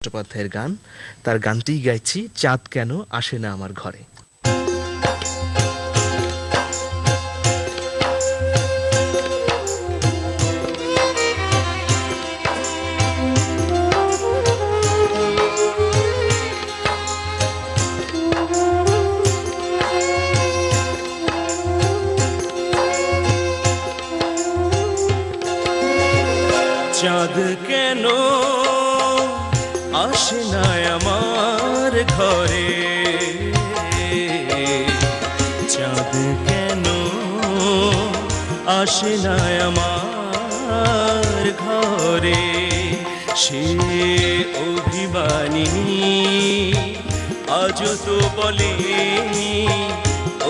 চট্টোপাধ্যায়ের গান। তার গানটিই গাইছি চাঁদ কেন আসে না আমার ঘরে। চাঁদ কেন আসে না আমার ঘরে। চাঁদ কেন আসে না আমার ঘরে? সে অভিমানিনী আজ তো বলেনি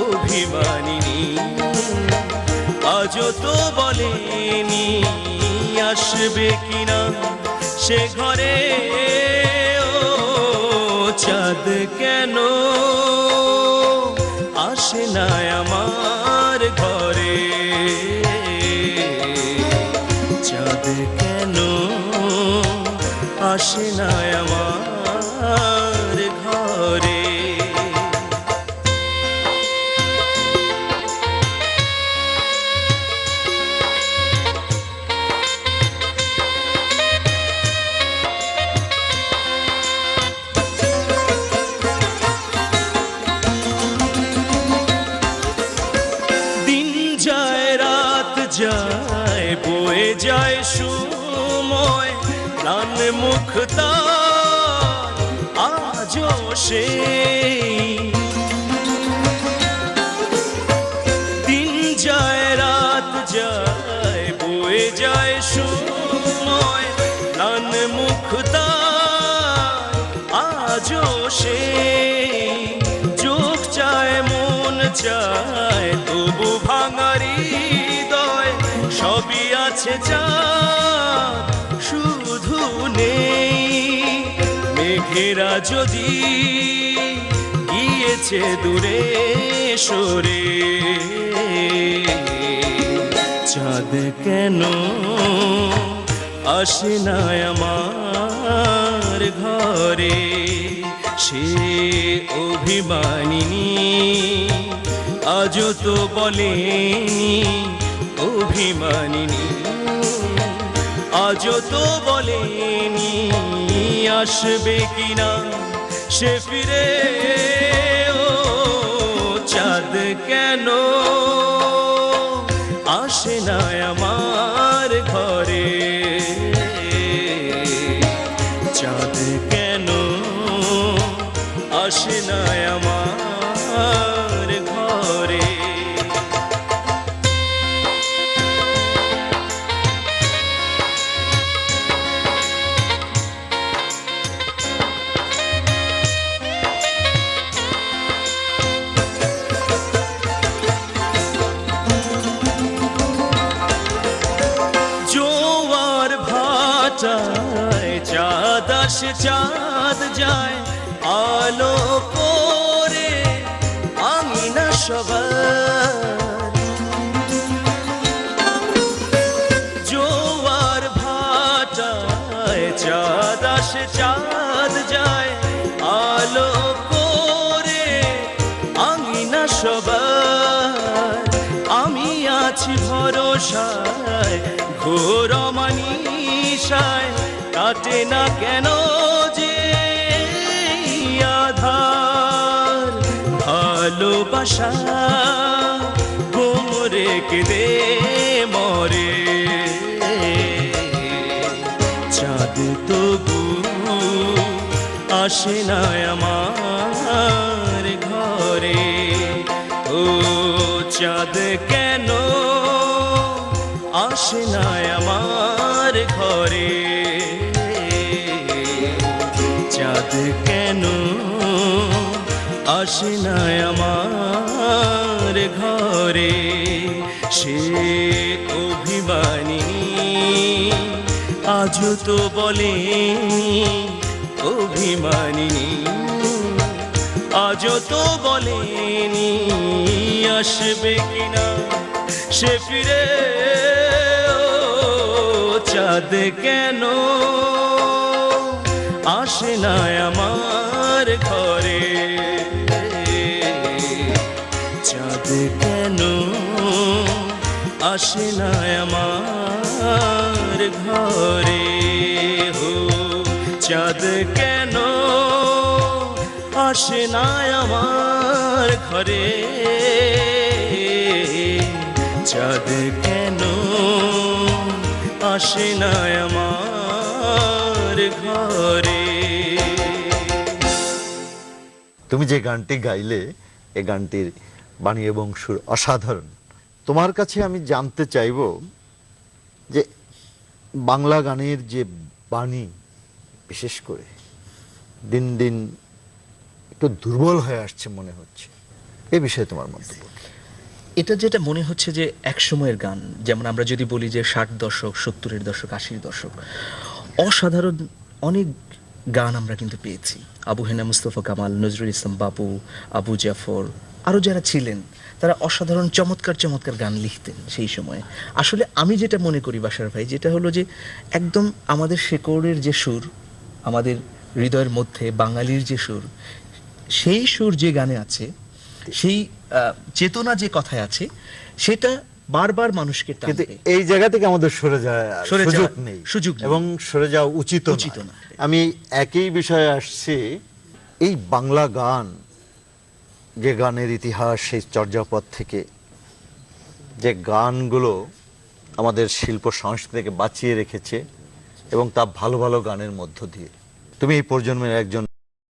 অভিমানিনী আজ তো বলেনি আসবে কিনা সে ঘরে। কেন আসে না সময় প্রাণ মুখ তার আজও সেই। দিন যায়, রাত যায়, বয়ে যায় সময় প্রাণ মুখ তার আজও সেই। চোখ চায়, মন চায়, তবু ভাঙারি হৃদয়, সবই আছে চাঁদ। যদি গিয়েছে দূরে সরে, চাঁদ কেন আসে না আমার ঘরে? সে অভিমানিনী আজ তো বলেনি অভিমানিনী আজ তো বলেনি আসবে কিনা সে ফিরে ও চাঁদ কেন আসে চাঁদ যায়, আলো করে আমি না সবার। জোয়ার ভাটায় চাঁদ আসে, চাঁদ যায়, আলো করে আমি না সবার। আমি আছি ভরসায়, ঘোর মানিসায় কাটে না কেন যে আধার? ভালোবাসা গোমরে কেঁদে মরে। চাঁদ তবু আসে না আমার ঘরে। ও চাঁদ কেন আসে না আমার ঘরে? চাঁদ কেন? আসে না আমার ঘরে সে অভিমানিনী আজ তো বলেনি অভিমানিনী। আজ তো বলেনি আসবে কিনা সে ফিরে চাঁদ কেন? আসে না আমার ঘরে। চাঁদ কেন আসে না আমার ঘরে? হো, চাঁদ কেন আসে না আমার ঘরে? চাঁদ কেন আসে না আমার ঘরে। তুমি যে গানটি গাইলে এই গানটির বাণী এবং সুর অসাধারণ। তোমার কাছে আমি জানতে চাইব যে বাংলা গানের যে বাণী বিশেষ করে দিন দিন একটু দুর্বল হয়ে আসছে মনে হচ্ছে। এ বিষয়ে তোমার কি? এটা যেটা মনে হচ্ছে যে এক সময়ের গান যেমন আমরা যদি বলি যে ষাট দশক সত্তরের দশক আশির দশক অসাধারণ অনেক গান আমরা কিন্তু পেয়েছি। আবু হেনা, মুস্তফা কামাল, নজরুল ইসলাম বাবু আবু জাফর আরও যারা ছিলেন, তারা অসাধারণ, চমৎকার চমৎকার গান লিখতেন সেই সময়ে। আসলে আমি যেটা মনে করি বাসার ভাই, যেটা হলো যে একদম আমাদের শেকড়ের যে সুর, আমাদের হৃদয়ের মধ্যে বাঙালির যে সুর, সেই সুর যে গানে আছে, সেই চেতনা যে কথায় আছে, সেটা বারবার মানুষকে কিন্তু এই জায়গা থেকে আমাদের সরে যাওয়ার সুযোগ নেই। সুযোগ এবং সরে যাওয়া উচিত উচিত না। আমি একই বিষয়ে আসছি এই বাংলা গান যে গানের ইতিহাস সেই চর্যাপদ থেকে যে গানগুলো আমাদের শিল্প সংস্কৃতিকে বাঁচিয়ে রেখেছে এবং তা ভালো ভালো গানের মধ্য দিয়ে। তুমি এই প্রজন্মের একজন